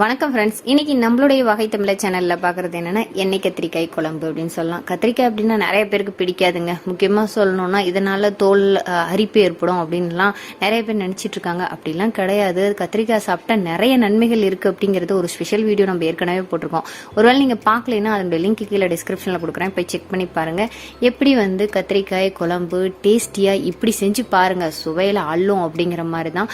வணக்கம் ஃப்ரெண்ட்ஸ் இன்னைக்கு நம்மளுடைய வகை தமிழ சேனல்ல பாக்குறது என்னன்னா எண்ணெய் கத்திரிக்காய் குழம்பு அப்படின்னு சொல்லலாம். கத்திரிக்காய் அப்படின்னா நிறைய பேருக்கு பிடிக்காதுங்க. முக்கியமா சொல்லணும்னா இதனால தோல் அரிப்பு ஏற்படும் அப்படின்லாம் நிறைய பேர் நினைச்சிட்டு இருக்காங்க. அப்படிலாம் கிடையாது. கத்திரிக்காய் சாப்பிட்டா நிறைய நன்மைகள் இருக்கு அப்படிங்கிறது ஒரு ஸ்பெஷல் வீடியோ நம்ம ஏற்கனவே போட்டிருக்கோம். ஒருவேளை நீங்க பார்க்கலைன்னா அதனுடைய லிங்க் கீழே டிஸ்கிரிப்ஷன்ல கொடுக்குறேன். போய் செக் பண்ணி பாருங்க. எப்படி வந்து கத்திரிக்காய் குழம்பு டேஸ்டியா இப்படி செஞ்சு பாருங்க. சுவையில அள்ளும் அப்படிங்கிற மாதிரி தான்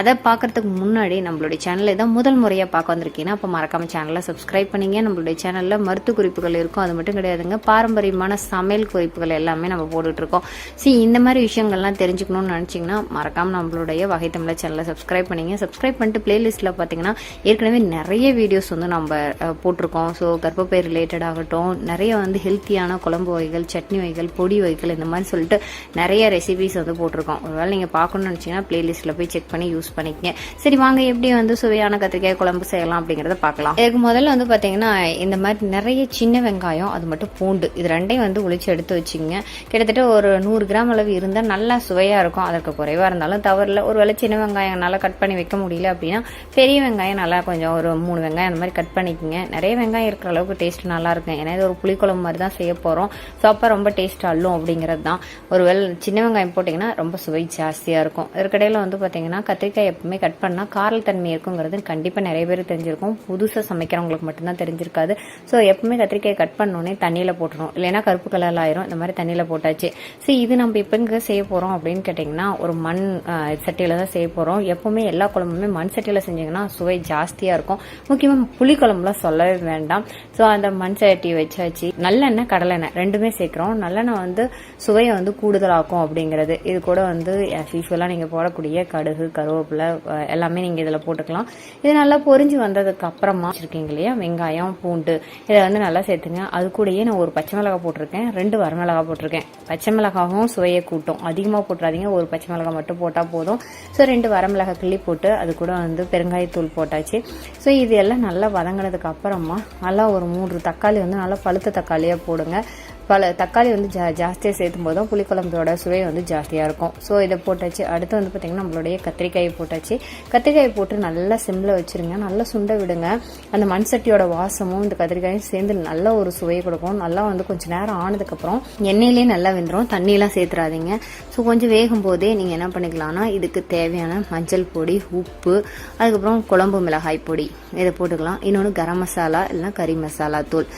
அதை பார்க்கறதுக்கு முன்னாடி நம்மளுடைய சேனலை தான் முதல் முறையாக பார்க்க உட்காந்துருக்கீங்கன்னா அப்போ மறக்காம சேனலை சப்ஸ்கிரைப் பண்ணிங்க. நம்மளுடைய சேனலில் மருத்துவ குறிப்புகள் இருக்கும். அது மட்டும் கிடையாதுங்க. பாரம்பரியமான சமையல் குறிப்புகள் எல்லாமே நம்ம போட்டுட்ருக்கோம். ஸோ சி இந்த மாதிரி விஷயங்கள்லாம் தெரிஞ்சுக்கணும்னு நினச்சிங்கன்னா மறக்காம நம்மளுடைய வகை தமிழர் சேனலை சப்ஸ்கிரைப் பண்ணிங்க. சப்ஸ்கிரைப் பண்ணிட்டு பிளேலிஸ்ட்டில் பார்த்தீங்கன்னா ஏற்கனவே நிறைய வீடியோஸ் வந்து நம்ம போட்டிருக்கோம். ஸோ கர்ப்பப்பை ரிலேட்டட் ஆகட்டும் நிறைய வந்து ஹெல்த்தியான குழம்பு வகைகள் சட்னி வகைகள் பொடி வகைகள் இந்த மாதிரி சொல்லிட்டு நிறைய ரெசிபிஸ் வந்து போட்டிருக்கோம். ஒருவேளை நீங்கள் பார்க்கணும்னு நினச்சிங்கன்னா பிளேலிஸ்ட்டில் போய் செக் பண்ணி யூஸ் பண்ணிக்கங்க. சரி வாங்க எப்படி வந்து சுவையான கத்திரிக்காய் குழம்பு செய்யலாம் அப்படிங்கறத பார்க்கலாம். இதுக்கு முதல்ல வந்து பாத்தீங்கன்னா இந்த மாதிரி நிறைய சின்ன வெங்காயம் அது மட்டும் பூண்டு இது ரெண்டையும் வந்து உளிச்சு எடுத்து வச்சுங்க கிட்டத்தட்ட ஒரு நூறு கிராம் அளவு இருந்தால் நல்லா சுவையா இருக்கும். அதற்கு குறைவா இருந்தாலும் தவறில்ல. ஒரு வேளை சின்ன வெங்காயம் நல்லா கட் பண்ணி வைக்க முடியல அப்படின்னா பெரிய வெங்காயம் நல்லா கொஞ்சம் ஒரு மூணு வெங்காயம் அந்த மாதிரி கட் பண்ணிக்கோங்க. நிறைய வெங்காயம் இருக்கிற அளவுக்கு டேஸ்ட் நல்லா இருக்கும். ஏன்னா இது ஒரு புளிக்குழம்பு மாதிரி தான் செய்ய போறோம். ஸோ அப்போ ரொம்ப டேஸ்ட் அள்ளும் அப்படிங்கிறது தான். ஒரு ஒருவேளை சின்ன வெங்காயம் போட்டிங்கன்னா ரொம்ப சுவை ஜாஸ்தியாக இருக்கும். இதற்கிடையில் வந்து பார்த்தீங்கன்னா கத்திரிக்காய் எப்பவுமே கட் பண்ணால் காரல் தன்மை இருக்குங்கிறது கண்டிப்பாக நிறைய பேர் தெரிஞ்சிருக்கும். புதுசாக சமைக்கிறவங்களுக்கு மட்டும்தான் தெரிஞ்சிருக்காது. ஸோ எப்பவுமே கத்திரிக்காய் கட் பண்ணோடனே தண்ணியில் போட்டுரும் இல்லைன்னா கருப்பு கலரில் ஆயிரும். இந்த மாதிரி தண்ணியில் போட்டாச்சு. சரி இது நம்ம இப்போ இங்கே செய்ய போகிறோம் அப்படின்னு கேட்டிங்கன்னா ஒரு மண் சட்டியில் தான் செய்ய போகிறோம் எப்பவுமே எல்லா குழம்புமே மண் சட்டியில் செஞ்சீங்கன்னா சுவை ஜாஸ்தியாக இருக்கும். முக்கியமாக புளி குழம்புலாம் சொல்லவே வேண்டாம். ஸோ அந்த மண் சட்டி வச்சாச்சு. நல்லெண்ணெய் கடலெண்ணெய் ரெண்டுமே சேர்க்குறோம். நல்லெண்ணெய் வந்து சுவையை வந்து கூடுதலாக்கும் அப்படிங்கிறது. இது கூட வந்து யூஸ்வலாக நீங்கள் போடக்கூடிய கடுகு கருவேப்பிலை எல்லாமே நீங்கள் இதில் போட்டுக்கலாம். இது நல்லா பொரிஞ்சு வந்ததுக்கு அப்புறமா வச்சிருக்கீங்க இல்லையா? வெங்காயம் பூண்டு இதை வந்து நல்லா சேர்த்துங்க. அது கூடயே நான் ஒரு பச்சை மிளகாய் போட்டிருக்கேன். ரெண்டு வரமிளகாய் போட்டிருக்கேன். பச்சை மிளகாவும் சுவையை கூட்டும். அதிகமாக போட்டுறாதீங்க. ஒரு பச்சை மிளகாய் மட்டும் போட்டால் போதும். ஸோ ரெண்டு வரமிளகாய் கிள்ளி போட்டு அது கூட வந்து பெருங்காயத்தூள் போட்டாச்சு. ஸோ இது எல்லாம் நல்லா வதங்கினதுக்கு அப்புறமா நல்லா ஒரு மூன்று தக்காளி வந்து நல்லா பழுத்த தக்காளியாக போடுங்க. பல தக்காளி வந்து ஜா ஜாஸ்தியாக சேர்த்தும் போது தான் புளிக்குழம்போட சுவை வந்து ஜாஸ்தியாக இருக்கும். ஸோ இதை போட்டாச்சு. அடுத்து வந்து பார்த்திங்கன்னா நம்மளுடைய கத்திரிக்காயை போட்டாச்சு. கத்திரிக்காயை போட்டு நல்லா சிம்மில் வச்சுருங்க. நல்லா சுண்ட விடுங்க. அந்த மண் சட்டியோட வாசமும் இந்த கத்திரிக்காயும் சேர்ந்து நல்ல ஒரு சுவையை கொடுக்கும். நல்லா வந்து கொஞ்சம் நேரம் ஆனதுக்கப்புறம் எண்ணெயிலே நல்லா வெந்துடும் தண்ணியெலாம் சேர்த்துறாதீங்க ஸோ கொஞ்சம் வேகும் போதே நீங்கள் என்ன பண்ணிக்கலாம்னா இதுக்கு தேவையான மஞ்சள் பொடி உப்பு அதுக்கப்புறம் குழம்பு மிளகாய் பொடி இதை போட்டுக்கலாம். இன்னொன்று கரம் மசாலா இல்லைன்னா கறி மசாலா தூள்.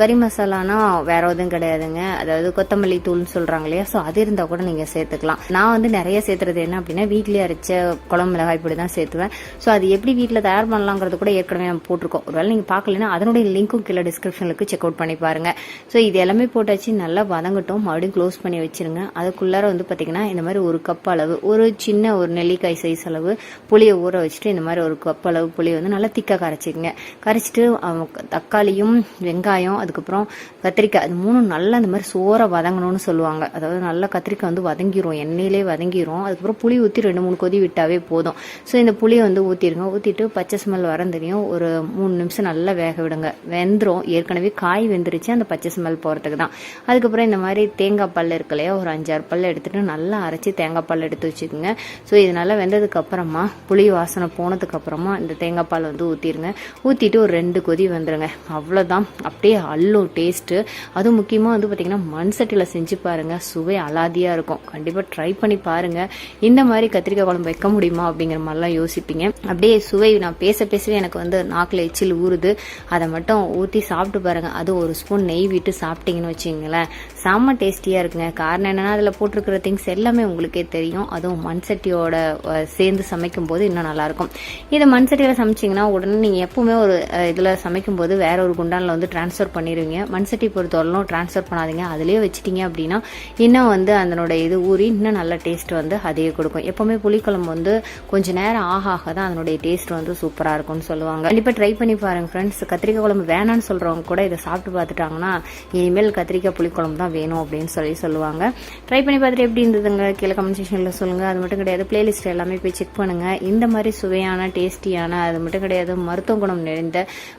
கறி மசாலானா வேற எதுவும் கிடையாதுங்க. அதாவது கொத்தமல்லி தூள்னு சொல்றாங்க இல்லையா? ஸோ அது இருந்தால் கூட நீங்கள் சேர்த்துக்கலாம். நான் வந்து நிறைய சேர்த்துறது என்ன அப்படின்னா வீட்டிலே அரைச்ச குழம்பு மிளகாய் பொடி தான் சேர்த்துவேன். ஸோ அது எப்படி வீட்டில் தயார் பண்ணலாங்கிறது கூட ஏற்கனவே நம்ம போட்டிருக்கோம். ஒருவேளை நீங்கள் பார்க்கலன்னா அதனுடைய லிங்க்கும் கீழே டிஸ்கிரிப்ஷனுக்கு செக் அவுட் பண்ணி பாருங்க. ஸோ இது எல்லாமே போட்டாச்சு நல்லா வதங்கட்டும். மறுபடியும் க்ளோஸ் பண்ணி வச்சிருங்க. அதுக்குள்ளார வந்து பார்த்தீங்கன்னா இந்த மாதிரி ஒரு கப் அளவு ஒரு சின்ன ஒரு நெல்லிக்காய் சைஸ் அளவு புளியை ஊற வச்சுட்டு இந்த மாதிரி ஒரு கப் அளவு புளியை வந்து நல்லா திக்காக கரைச்சிக்கங்க. கரைச்சிட்டு தக்காளியும் வெங்காயம் அதுக்கப்புறம் கத்திரிக்காய் அது மூணும் நல்லா இந்த மாதிரி சோறை வதங்கணும்னு சொல்லுவாங்க. அதாவது நல்லா கத்திரிக்காய் வந்து வதங்கிரும் எண்ணெயிலே வதங்கிரும். அதுக்கப்புறம் புளி ஊற்றி ரெண்டு மூணு கொதி விட்டாவே போதும். ஸோ இந்த புளியை வந்து ஊற்றிடுங்க ஊற்றிட்டு பச்சை ஸ்மெல் வரந்தனையும் ஒரு மூணு நிமிஷம் நல்லா வேக விடுங்க. வெந்துடும் ஏற்கனவே காய் வெந்துருச்சு. அந்த பச்சை ஸ்மெல் போகிறதுக்கு தான். அதுக்கப்புறம் இந்த மாதிரி தேங்காய் பல் இருக்கு இல்லையா? ஒரு அஞ்சாறு பல் எடுத்துட்டு நல்லா அரைச்சி தேங்காய் பால் எடுத்து வச்சுக்கோங்க. ஸோ இது நல்லா வெந்ததுக்கு அப்புறமா புளி வாசனை போனதுக்கு அப்புறமா இந்த தேங்காய் பால் வந்து ஊற்றிடுங்க ஊற்றிட்டு ஒரு ரெண்டு கொதி வந்துடுங்க அவ்வளோதான் அப்படியே அல்லும் டேஸ்ட்டு அதுவும் முக்கியமாக வந்து பார்த்தீங்கன்னா மண் சட்டியில் செஞ்சு பாருங்கள் சுவை அலாதியாக இருக்கும். கண்டிப்பாக ட்ரை பண்ணி பாருங்கள் இந்த மாதிரி கத்திரிக்காய் குழம்பு வைக்க முடியுமா அப்படிங்கிற மாதிரிலாம் யோசிப்பீங்க. அப்படியே சுவை நான் பேச பேசவே எனக்கு வந்து நாக்கில் எச்சில் ஊறுது. அதை மட்டும் ஊற்றி சாப்பிட்டு பாருங்கள் அது ஒரு ஸ்பூன் நெய் விட்டு சாப்பிட்டீங்கன்னு வச்சிங்களேன் செம்ம டேஸ்டியாக இருக்குங்க. காரணம் என்னென்னா அதில் போட்டிருக்கிற திங்ஸ் எல்லாமே உங்களுக்கே தெரியும். அதுவும் மண் சட்டியோட சேர்ந்து சமைக்கும் போது இன்னும் நல்லாயிருக்கும். இதை மண் சட்டியில் சமைச்சிங்கன்னா உடனே நீங்கள் எப்பவுமே ஒரு இதில் சமைக்கும் போது வேற ஒரு குண்டானில் வந்து ட்ரான்ஸ்ஃபர் பண்ணிடுவீங்க மண் சட்டி பொறுத்தவரையிலும் ட்ரான்ஸ்ஃபர் பண்ணாதீங்க. அதிலே வச்சிட்டீங்க அப்படின்னா இன்னும் வந்து அதனோட இது ஊறி இன்னும் நல்ல டேஸ்ட் வந்து அதே கொடுக்கும். எப்போவுமே புளிக்குழம்பு வந்து கொஞ்சம் நேரம் ஆக ஆக தான் அதனுடைய டேஸ்ட் வந்து சூப்பராக இருக்கும்னு சொல்லுவாங்க. கண்டிப்பாக ட்ரை பண்ணி பாருங்க ஃப்ரெண்ட்ஸ் கத்திரிக்காய் குழம்பு வேணான்னு சொல்கிறவங்க கூட இதை சாப்பிட்டு பார்த்துட்டாங்கன்னா இனிமேல் கத்திரிக்காய் புளிக்குழம்பு தான் வேணும் அப்படின்னு சொல்லி சொல்லுவாங்க. ட்ரை பண்ணி பார்த்துட்டு எப்படி இருந்ததுங்க? கீழே கமெண்ட் செக்ஷனில் சொல்லுங்கள் அது மட்டும் கிடையாது. பிளேலிஸ்ட் எல்லாமே போய் செக் பண்ணுங்கள் இந்த மாதிரி சுவையான டேஸ்டியான அது மட்டும் கிடையாது மருத்துவ குணம் நிறைந்த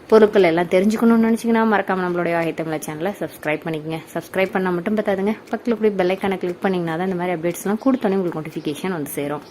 பொருட்கள் எல்லாம் தெரிஞ்சுக்கணும்னு நினச்சிங்கன்னா மறக்காம நம்மளுடைய வாகை தமிழ் சேனலை சப்ஸ்கிரைப் பண்ணிக்கங்க. சப்ஸ்கிரைப் பண்ணால் மட்டும் பார்த்தாதுங்க பக்கத்தில் போய் பெல்லைக்கான கிளிக் பண்ணிங்கன்னா தான் இந்த மாதிரி அப்டேட்ஸ்லாம் கொடுத்தோன்னே உங்களுக்கு நோட்டிஃபிகேஷன் வந்து சேரும்.